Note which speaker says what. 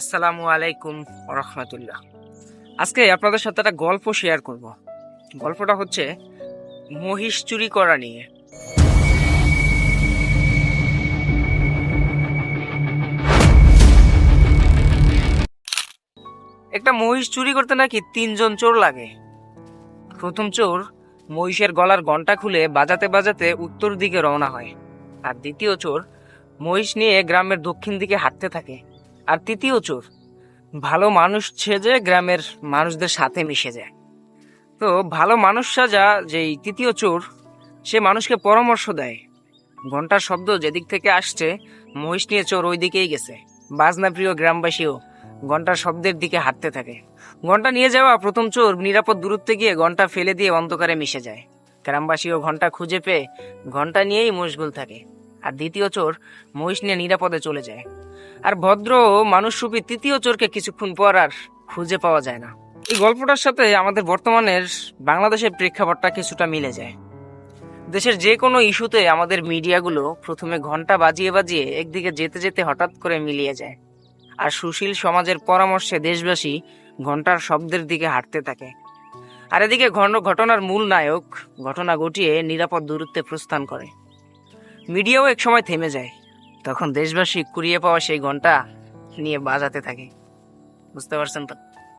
Speaker 1: আসসালামু আলাইকুম রহমতুল্লাহ আজকে আপনাদের সাথে একটা গল্প শেয়ার করব। গল্পটা হচ্ছে মহিষ চুরি করা নিয়ে। একটা মহিষ চুরি করতে নাকি তিনজন চোর লাগে। প্রথম চোর মহিষের গলার ঘণ্টা খুলে বাজাতে বাজাতে উত্তর দিকে রওনা হয়। আর দ্বিতীয় চোর মহিষ নিয়ে গ্রামের দক্ষিণ দিকে হাঁটতে থাকে। আর তৃতীয় চোর। ভালো মানুষ সেজে গ্রামের মানুষদের সাথে মিশে যায়। তো ভালো মানুষ সাজা যেই তৃতীয় চোর, সে মানুষকে পরামর্শ দেয়। ঘণ্টার শব্দ যেদিক থেকে আসছে, মহিষ নিয়ে চোর ওই দিকেই গেছে। বাজনা প্রিয় গ্রামবাসীও ঘণ্টার শব্দের দিকে হাঁটতে থাকে। ঘণ্টা নিয়ে যাওয়া প্রথম চোর নিরাপদ দূরত্বে গিয়ে ঘণ্টা ফেলে দিয়ে অন্ধকারে মিশে যায়। গ্রামবাসীও ঘণ্টা খুঁজে পেয়ে ঘণ্টা নিয়েই মশগুল থাকে। আর দ্বিতীয় চোর মহিষ নিয়ে নিরাপদে চলে যায়। আর ভদ্র মানুষ মানুষরূপী তৃতীয় চোরকে কিছুক্ষণ পর আর খুঁজে পাওয়া যায় না। এই গল্পটার সাথে আমাদের বর্তমানের বাংলাদেশের প্রেক্ষাপটটা কিছুটা মিলে যায়। দেশের যে কোনো ইস্যুতে আমাদের মিডিয়াগুলো প্রথমে ঘণ্টা বাজিয়ে বাজিয়ে একদিকে যেতে যেতে হঠাৎ করে মিলিয়ে যায়। আর সুশীল সমাজের পরামর্শে দেশবাসী ঘণ্টার শব্দের দিকে হাঁটতে থাকে। আর এদিকে ঘন ঘটনার মূল নায়ক ঘটনা ঘটিয়ে নিরাপদ দূরত্বে প্রস্থান করে। মিডিয়াও এক সময় থেমে যায়। তখন দেশবাসী কুড়িয়ে পাওয়া সেই ঘণ্টা নিয়ে বাজাতে থাকে। বুঝতে পারছেন তো?